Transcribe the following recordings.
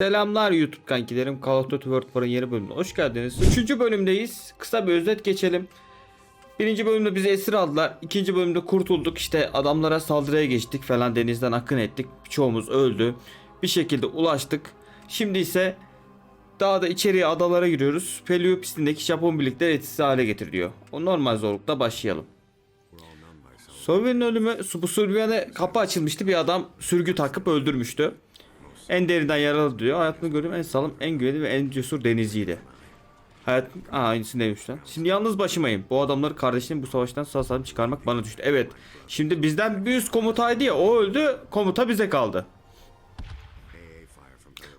Selamlar YouTube kankilerim. Call of Duty World War'ın yeni bölümüne hoş geldiniz. Üçüncü bölümdeyiz. Kısa bir özet geçelim. Birinci bölümde bizi esir aldılar. İkinci bölümde kurtulduk. İşte adamlara saldırıya geçtik falan denizden akın ettik. Çoğumuz öldü. Bir şekilde ulaştık. Şimdi ise dağda içeriye adalara giriyoruz. Pelio pistindeki Japon birlikleri etkisiz hale getiriliyor. O normal zorlukta başlayalım. Sovyet'in ölümü Sylvian'e kapı açılmıştı. Bir adam sürgü takıp öldürmüştü. En derinden yaralı diyor. Hayatımda gördüğüm en sağlam, en güvenli ve en cesur denizciydi. Hayat... Aa aynısını demiş lan. Şimdi yalnız başımayım. Bu adamları kardeşini bu savaştan sağ salim çıkarmak bana düştü. Evet. Şimdi bizden bir üst komutaydı ya. O öldü. Komuta bize kaldı.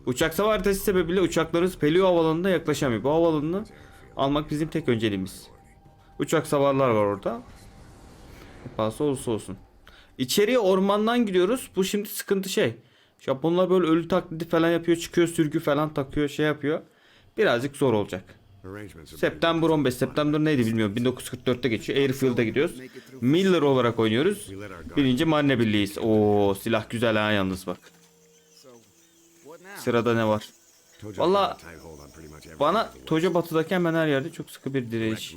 Uçak savar haritası sebebiyle uçaklarımız Pelio havalanına yaklaşamıyor. Bu havalanını almak bizim tek önceliğimiz. Uçak savarlar var orada. Pahası olursa olsun. İçeriye ormandan gidiyoruz. Bu şimdi sıkıntı şey. Japonlar böyle ölü taklidi falan yapıyor. Çıkıyor sürgü falan takıyor şey yapıyor. Birazcık zor olacak. September 15. September neydi bilmiyorum. 1944'te geçiyor. Airfield'a gidiyoruz. Miller olarak oynuyoruz. Birinci Marne Birliği'yiz. Oo silah güzel ha yalnız bak. Sırada ne var? Valla bana Tojo Batı'daki hemen her yerde çok sıkı bir direş.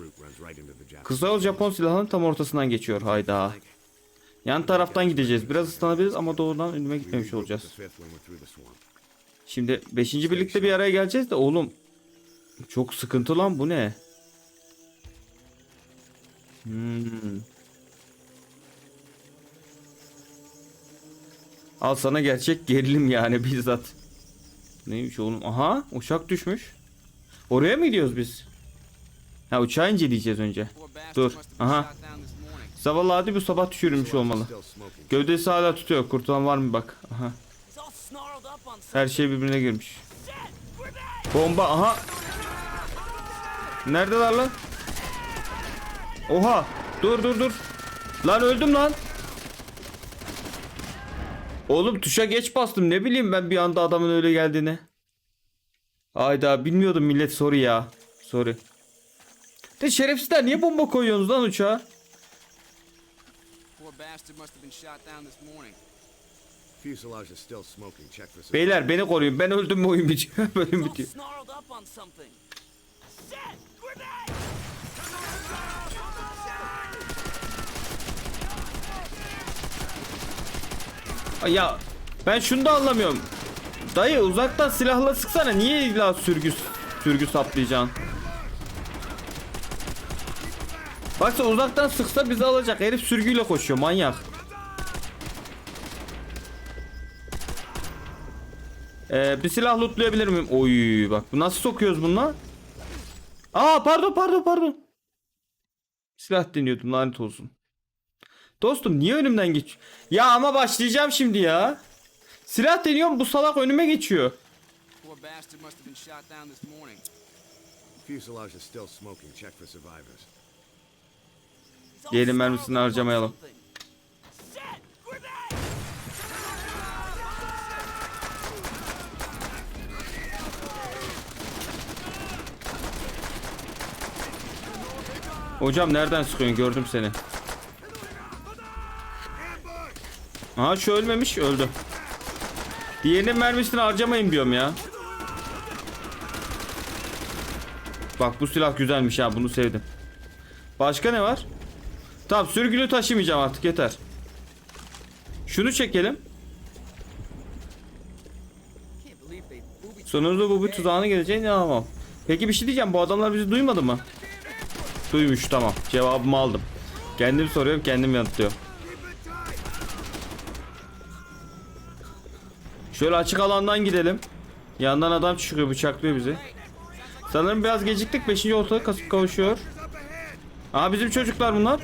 Kısa yol Japon silahının tam ortasından geçiyor hayda. Yan taraftan gideceğiz. Biraz ıslanabiliriz ama doğrudan önüme gitmemiş olacağız. Şimdi 5. birlikte bir araya geleceğiz de oğlum. Çok sıkıntı lan bu ne? Hmm. Al sana gerçek gerilim yani bizzat. Neymiş oğlum? Aha uçak düşmüş. Oraya mı gidiyoruz biz? Ha uçağı inceleyeceğiz önce. Dur. Aha. Zavallı hadi bu sabah düşürülmüş olmalı. Gövdesi hala tutuyor. Kurtulan var mı bak. Aha. Her şey birbirine girmiş. Bomba aha. Neredeler lan? Oha. Dur dur dur. Lan öldüm lan. Oğlum tuşa geç bastım. Ne bileyim ben bir anda adamın öyle geldiğini. Ayda bilmiyordum millet sorry ya. Sorry. De şerefsizler niye bomba koyuyorsunuz lan uçağa? Poor bastard must have been shot down this morning. Fuselage is still smoking. Check for survivors. Beyler beni koruyun. Ben öldüm mü oyun bitiyor. Bölüm bitiyor. snarled up on something. Ay Ya ben şunu da anlamıyorum. Dayı uzaktan silahla sıksana. Niye illa sürgü sürgü saplayacaksın? Baksa uzaktan sıksa bizi alacak. Herif sürgüyle koşuyor manyak. Ee, bir silah lootlayabilir miyim? Oy bak bu nasıl sokuyoruz bununla? Aa pardon pardon pardon. Silah deniyordum lanet olsun. Dostum niye önümden geç? Ya ama başlayacağım şimdi ya. Silah deniyorum bu salak önüme geçiyor. Fuselage is still smoking. Check for survivors. He's all Diğerin snarled mermisini harcamayalım. Hocam nereden sıkıyorsun gördüm seni. Aha şu ölmemiş öldü. Diğerinin mermisini harcamayın diyorum ya. Bak bu silah güzelmiş ha bunu sevdim. Başka ne var? Tamam sürgülü taşımayacağım artık yeter. Şunu çekelim. Sonunda bu bir tuzağına geleceğine inanamam. Peki bir şey diyeceğim bu adamlar bizi duymadı mı? Duymuş tamam cevabımı aldım. Kendim soruyorum kendim yanıtlıyorum. Şöyle açık alandan gidelim. Yandan adam çıkıyor bıçaklıyor bizi. Sanırım biraz geciktik 5. ortalık kasıp kavuşuyor. Aa bizim çocuklar bunlar.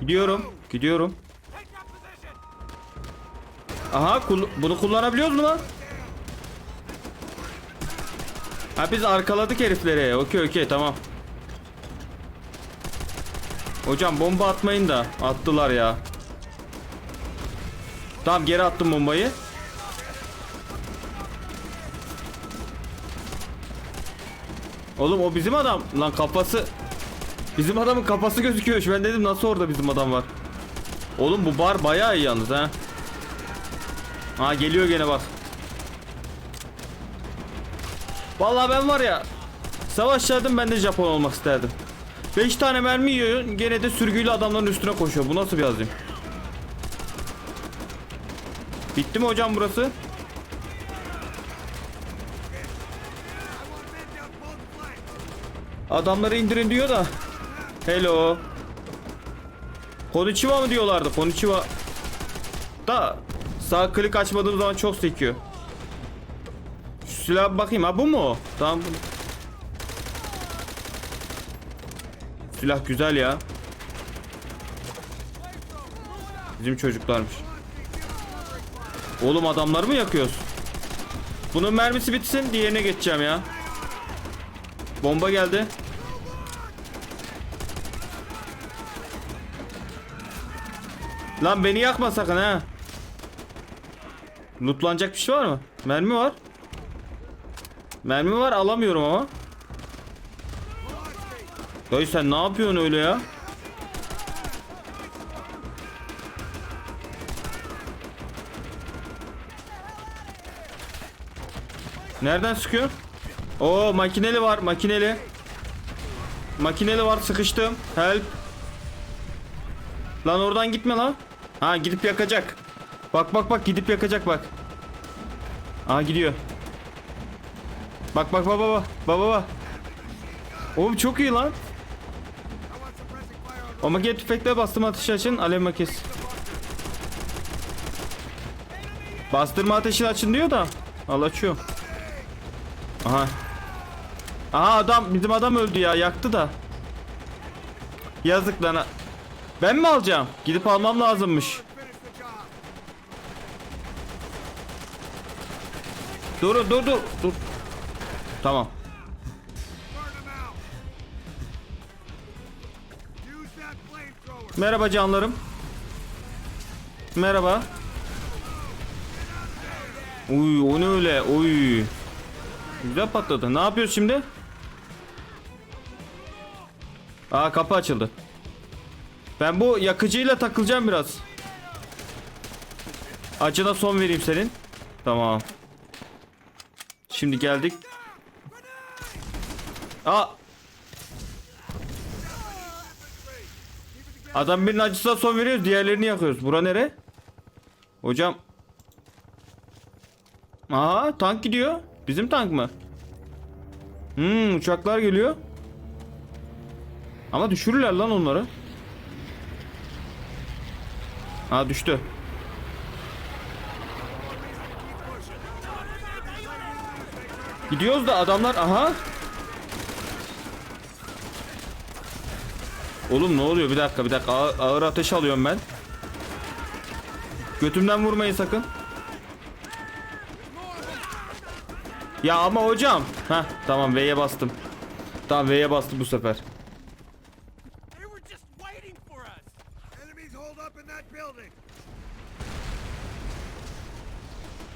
Gidiyorum. Gidiyorum. Aha bunu kullanabiliyoruz mu lan? Ha biz arkaladık herifleri. Okey okey tamam. Hocam bomba atmayın da. Attılar ya. Tamam geri attım bombayı. Oğlum o bizim adam. Lan kafası Bizim adamın kafası gözüküyor. Ben dedim nasıl orada bizim adam var. Oğlum bu bar bayağı iyi yalnız ha. Ha geliyor gene bak. Vallahi ben var ya savaşlardım ben de Japon olmak isterdim. 5 tane mermi yiyor gene de sürgüyle adamların üstüne koşuyor. Bu nasıl bir azim? Bitti mi hocam burası? Adamları indirin diyor da. Hello. Konnichiwa mı diyorlardı? Konnichiwa. Da sağ klik açmadığım zaman çok sekiyor. Şu silaha bir bakayım ha bu mu? Tamam. Silah güzel ya. Bizim çocuklarmış. Oğlum adamları mı yakıyoruz? Bunun mermisi bitsin diğerine geçeceğim ya. Bomba geldi. Lan beni yakma sakın ha. Lootlanacak bir şey var mı? Mermi var. Mermi var alamıyorum ama. Dayı sen ne yapıyorsun öyle ya? Nereden sıkıyor? Oo makineli var makineli. Makineli var sıkıştım. Help. Lan oradan gitme lan. Ha gidip yakacak. Bak bak bak gidip yakacak bak. Aa gidiyor. Bak bak baba baba baba baba. Oğlum çok iyi lan. O maket tüfekle bastırma ateşi açın. Alev makinesi. Bastırma ateşini açın diyor da. Al açıyor. Aha. Aha adam bizim adam öldü ya yaktı da. Yazık lan. Ben mi alacağım? Gidip almam lazımmış. Dur dur dur dur. Tamam. Merhaba canlarım. Merhaba. Uy o ne öyle? Uy. Güzel patladı. Ne yapıyoruz şimdi? Aa kapı açıldı. Ben bu yakıcıyla takılacağım biraz. Acına son vereyim senin. Tamam. Şimdi geldik. Aa. Adam birinin acısına son veriyoruz, diğerlerini yakıyoruz. Bura nere? Hocam. Aa, tank gidiyor. Bizim tank mı? Hmm, uçaklar geliyor. Ama düşürürler lan onları. Ha düştü. Gidiyoruz da adamlar aha. Oğlum ne oluyor bir dakika bir dakika ağır, ağır ateş alıyorum ben. Götümden vurmayın sakın. Ya ama hocam. Ha tamam V'ye bastım. Tamam V'ye bastım bu sefer.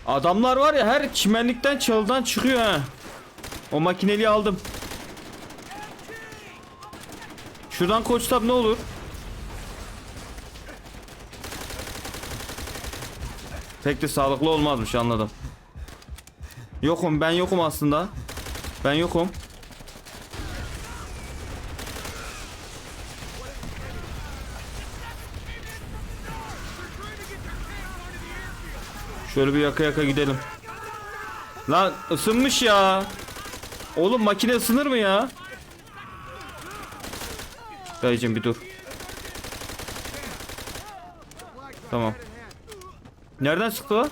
Adamlar var ya her çimenlikten çalıdan çıkıyor ha. O makineliği aldım. Şuradan koçsam ne olur? Pek de sağlıklı olmazmış anladım. Yokum ben yokum aslında. Ben yokum. Şöyle bir yaka yaka gidelim. Lan ısınmış ya. Oğlum makine ısınır mı ya? Dayıcım bir dur. Tamam. Nereden sıktı o?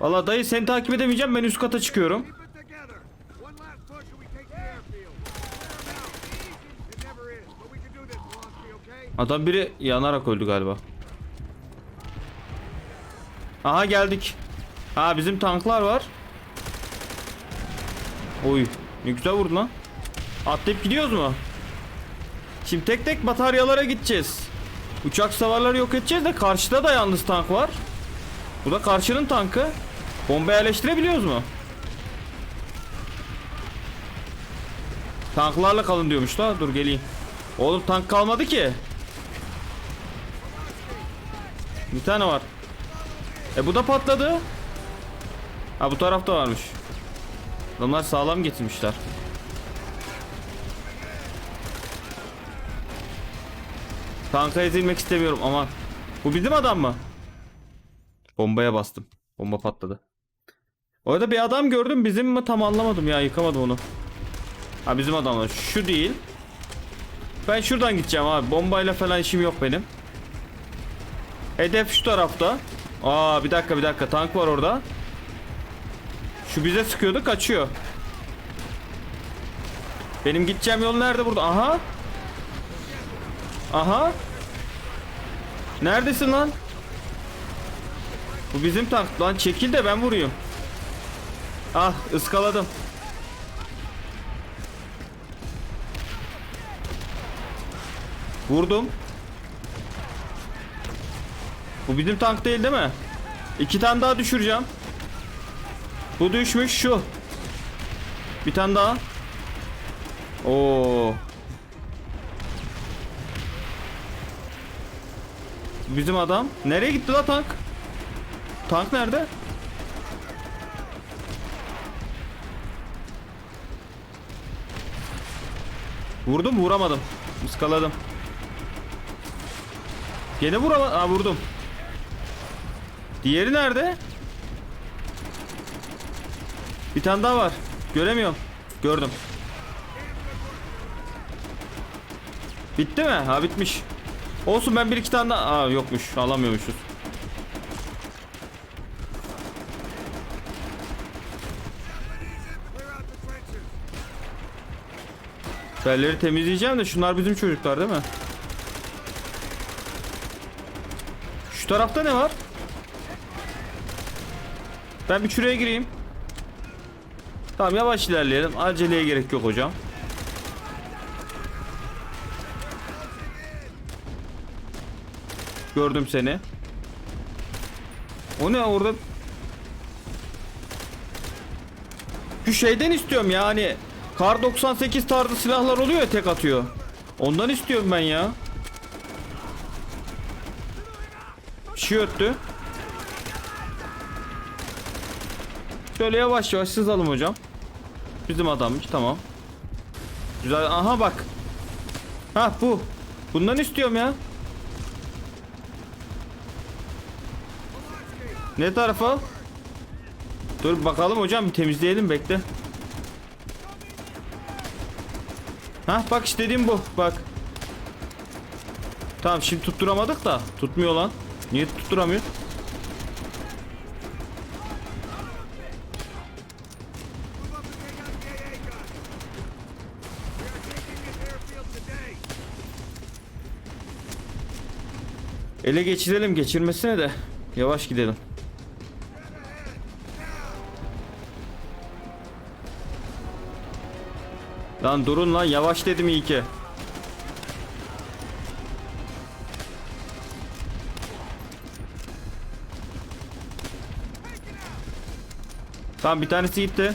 Valla dayı seni takip edemeyeceğim ben üst kata çıkıyorum. Keep it together. One last Aha geldik. Ha bizim tanklar var. Oy ne güzel vurdu lan. Atlayıp gidiyoruz mu? Şimdi tek tek bataryalara gideceğiz. Uçak savarları yok edeceğiz de karşıda da yalnız tank var. Bu da karşının tankı. Bomba yerleştirebiliyoruz mu? Tanklarla kalın diyormuş la. Dur geleyim. Oğlum tank kalmadı ki. Bir tane var. E bu da patladı. Ha bu tarafta varmış. Adamlar sağlam getirmişler. Tanka ezilmek istemiyorum aman. Bu bizim adam mı? Bombaya bastım. Bomba patladı. Orada bir adam gördüm bizim mi tam anlamadım ya yıkamadım onu. Ha bizim adamlar şu değil. Ben şuradan gideceğim abi. Bombayla falan işim yok benim. Hedef şu tarafta. Aa bir dakika bir dakika tank var orada. Şu bize sıkıyordu kaçıyor. Benim gideceğim yol nerede burada? Aha. Aha. Neredesin lan? Bu bizim tank. Lan çekil de ben vurayım. Ah ıskaladım. Vurdum. Bu bizim tank değil değil mi? İki tane daha düşüreceğim. Bu düşmüş şu. Bir tane daha. Oo. Bizim adam. Nereye gitti la tank? Tank nerede? Vurdum vuramadım. Iskaladım. Gene vuramadım. Aa vurdum. Diğeri nerede? Bir tane daha var. Göremiyorum. Gördüm. Bitti mi? Ha bitmiş. Olsun ben bir iki tane daha... Aa yokmuş. Alamıyormuşuz. Belleri temizleyeceğim de şunlar bizim çocuklar değil mi? Şu tarafta ne var? Ben bir şuraya gireyim. Tamam yavaş ilerleyelim. Aceleye gerek yok hocam. Gördüm seni. O ne orada? Şu şeyden istiyorum yani. Kar 98 tarzı silahlar oluyor ya tek atıyor. Ondan istiyorum ben ya. Bir şey öttü. Şöyle yavaş yavaş sızalım hocam. Bizim adammış tamam. Güzel aha bak. Ha bu. Bundan istiyorum ya. Ne tarafa? Dur bakalım hocam bir temizleyelim bekle. Ha bak istediğim bu bak. Tamam şimdi tutturamadık da tutmuyor lan. Niye tutturamıyor? Ele geçirelim geçirmesine de yavaş gidelim. Lan durun lan yavaş dedim iyi ki. Tamam bir tanesi gitti.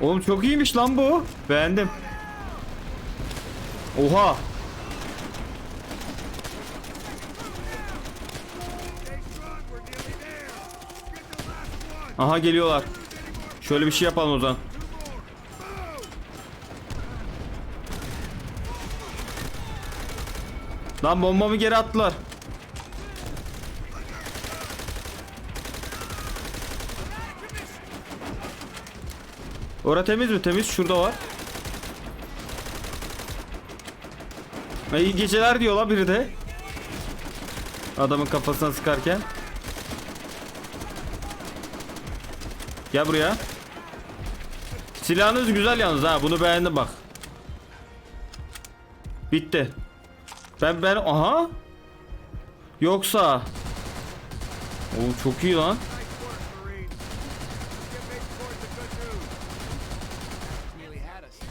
Oğlum çok iyiymiş lan bu. Beğendim. Oha. Aha geliyorlar. Şöyle bir şey yapalım o zaman. Lan bombamı geri attılar. Ora temiz mi? Temiz. Şurada var. Ha, İyi geceler diyor la biri de. Adamın kafasına sıkarken. Gel buraya. Silahınız güzel yalnız ha. Bunu beğendim bak. Bitti. Ben ben aha. Yoksa. Oo çok iyi lan.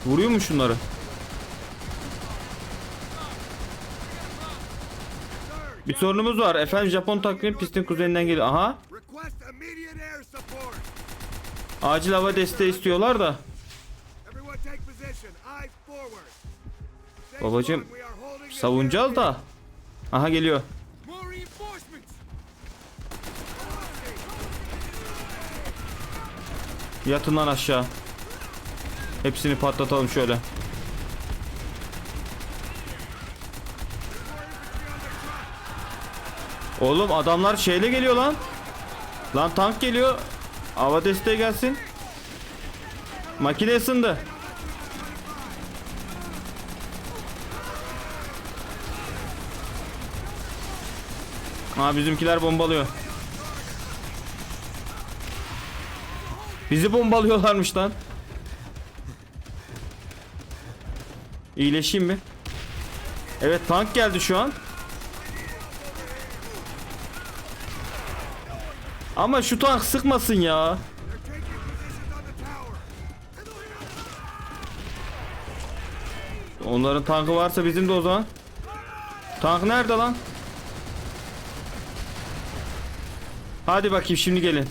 Vuruyor mu şunları? Bir sorunumuz var. Efendim Japon takvimi pistin kuzeyinden geliyor. Aha. Acil hava desteği istiyorlar da. Babacım, Savunacağız da. Aha geliyor. Yatın lan aşağı. Hepsini patlatalım şöyle. Oğlum adamlar şeyle geliyor lan. Lan tank geliyor. Hava desteği gelsin. Makine ısındı. Ha bizimkiler bombalıyor. Bizi bombalıyorlarmış lan. İyileşeyim mi? Evet tank geldi şu an. Ama şu tank sıkmasın ya. Onların tankı varsa bizim de o zaman. Tank nerede lan? Hadi bakayım şimdi gelin.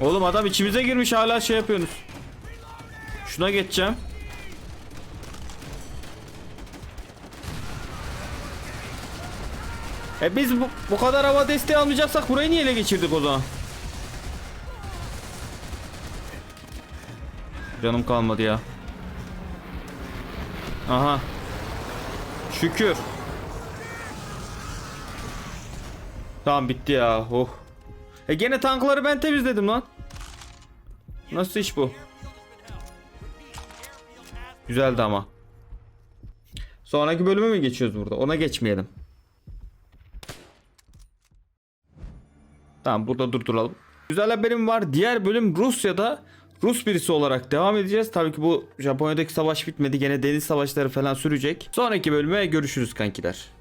Oğlum adam içimize girmiş hala şey yapıyorsunuz. Şuna geçeceğim. E biz bu, bu kadar hava desteği almayacaksak burayı niye ele geçirdik o zaman? Canım kalmadı ya. Aha. Şükür. Tamam bitti ya. Oh. E gene tankları ben temizledim lan. Nasıl iş bu? Güzeldi ama. Sonraki bölüme mi geçiyoruz burada? Ona geçmeyelim. Tamam burada durduralım. Güzel haberim var. Diğer bölüm Rusya'da Rus birisi olarak devam edeceğiz. Tabii ki bu Japonya'daki savaş bitmedi. Gene deniz savaşları falan sürecek. Sonraki bölüme görüşürüz kankiler.